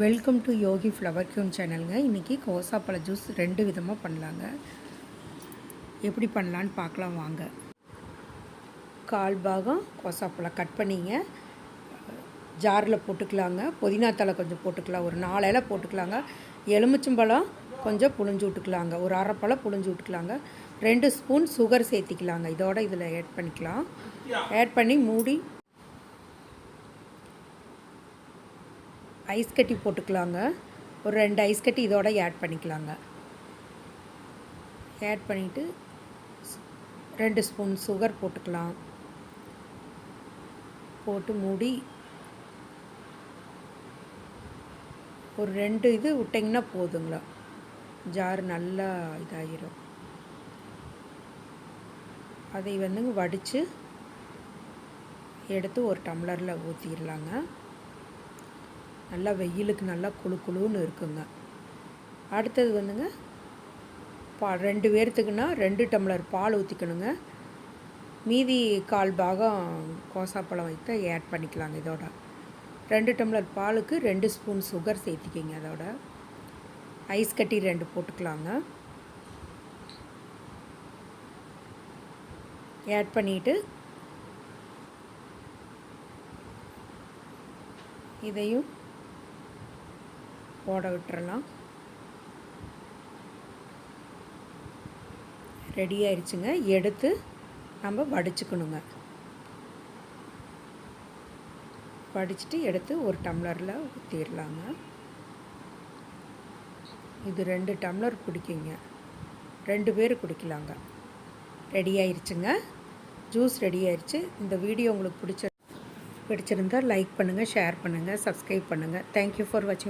Welcome to Yogi flower queen சேனலுங்க இன்றைக்கி கோசாப்பழ juice ரெண்டு விதமாக பண்ணலாங்க. எப்படி பண்ணலான்னு பார்க்கலாம் வாங்க. கால் பாகம் கோசாப்பழம் கட் பண்ணிங்க. ஜாரில் போட்டுக்கலாங்க. புதினா தலை கொஞ்சம் போட்டுக்கலாம். ஒரு நாலு போட்டுக்கலாங்க. எலுமிச்சம்பழம் கொஞ்சம் புழிஞ்சு விட்டுக்கலாங்க. ஒரு அரைப்பழம் புழிஞ்சு விட்டுக்கலாங்க. ரெண்டு ஸ்பூன் சுகர் சேர்த்திக்கலாங்க. இதோட இதில் ஆட் பண்ணிக்கலாம். ஆட் பண்ணி மூடி ஐஸ் கட்டி போட்டுக்கலாங்க. ஒரு ரெண்டு ஐஸ் கட்டி இதோட ஆட் பண்ணிக்கலாங்க. ஆட் பண்ணிவிட்டு ரெண்டு ஸ்பூன் சுகர் போட்டுக்கலாம். போட்டு மூடி. ஒரு ரெண்டு இது விட்டிங்கன்னா போதுங்களா ஜார் நல்லா இதாகிரும் அதை வந்துங்க வடித்து எடுத்து ஒரு டம்ளரில் ஊற்றிடலாங்க நல்லா வெயிலுக்கு நல்லா குளு குளுன்னு இருக்குங்க. அடுத்தது வந்துங்க பா ரெண்டு பேர்த்துக்குன்னா ரெண்டு டம்ளர் பால் ஊற்றிக்கணுங்க மீதி கால் பாகம் கோசாப்பழம் வைத்து ஆட் பண்ணிக்கலாங்க இதோட. ரெண்டு டம்ளர் பாலுக்கு ரெண்டு ஸ்பூன் சுகர் சேர்த்திக்கிங்க அதோட. ஐஸ் கட்டி ரெண்டு போட்டுக்கலாங்க. ஆட் பண்ணிவிட்டு இதையும் போட விட்டுறலாம். ரெடி ஆயிடுச்சுங்க எடுத்து நம்ம வடிச்சுக்கணுங்க. வடிச்சிட்டு எடுத்து ஒரு டம்ளரில் ஊற்றிடலாங்க இது ரெண்டு டம்ளர் குடிக்குங்க. ரெண்டு பேர் குடிக்கலாங்க. ரெடி ஆயிடுச்சுங்க ஜூஸ் ரெடி ஆயிடுச்சு இந்த வீடியோ உங்களுக்கு பிடிச்ச பிடிச்சிருந்தால் லைக் பண்ணுங்கள் ஷேர் பண்ணுங்கள் சப்ஸ்கிரைப் பண்ணுங்கள் தேங்க்யூ ஃபார் வாட்சிங்